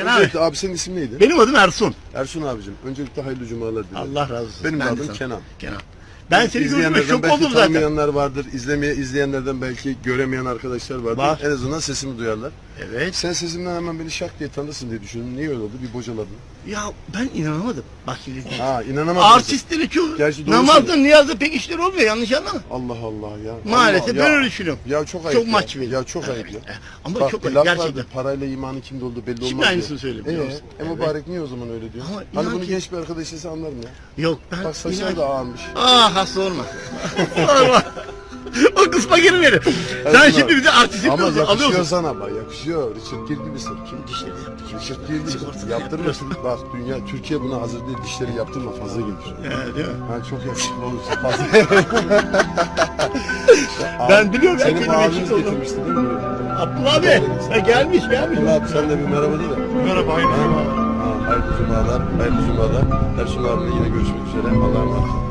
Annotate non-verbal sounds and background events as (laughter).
Kenan abi. Öncelikle abi senin ismin neydi? Benim adım Ersun. Ersun abicim. Öncelikle hayırlı cumalar dilerim. Allah razı olsun. Benim de Ben adım sana- Kenan. Kenan. Ben seni İzleyenlerden şok belki oldum zaten. tanımayanlar vardır. İzlemeye izleyenlerden belki göremeyen arkadaşlar vardır. Var. En azından sesimi duyarlar. Evet. Sen sesimden hemen beni şak diye tanırsın diye düşündüm. Niye öyle oldu? Bir bocaladın. Ya ben inanamadım. Bak şimdi. Ha inanamadım. Artistlerin çoğu Gerçi doğru namazda niyazda pek işleri olmuyor yanlış anlama. Allah Allah ya. Maalesef Allah, ben ya. öyle düşünüyorum. Ya çok ayıp Çok ya. maç veriyor. Ya çok ayıp ya. Ama Bak çok bir laf gerçekten. vardır, parayla imanın kimde olduğu belli olmaz Şimdi aynısını söyleyeyim, biliyor Ee, musun? e Evet. mübarek niye o zaman öyle diyor? Ama hani inan bunu ki- genç bir arkadaş ise anlarım ya. Yok ben Bak saçına inan- da ağarmış. Ah ha sorma. sorma. o kısma girmeyelim. Sen şimdi bize artistik Ama yakışıyor alıyorsun. sana bak yakışıyor. Richard Gere gibisin. Şimdi dişleri yaptı. Richard Gere gibisin. Sigortasını Yaptırmasın. Bak dünya, Türkiye buna hazır değil. Dişleri yaptırma fazla gelir. He, değil mi? Ha, çok yakışıklı olursun fazla. (laughs) Ben biliyorum, ben Senin kendime abiniz eşit oldum. getirmişti değil mi? Abdullah abi. Ha, gelmiş gelmiş. Abdullah abi sen de bir merhaba de. Merhaba hayırlı Ha, cumalar. ha, hayırlı cumalar, hayırlı cumalar. Ersun abiyle yine görüşmek üzere. Allah'a emanet.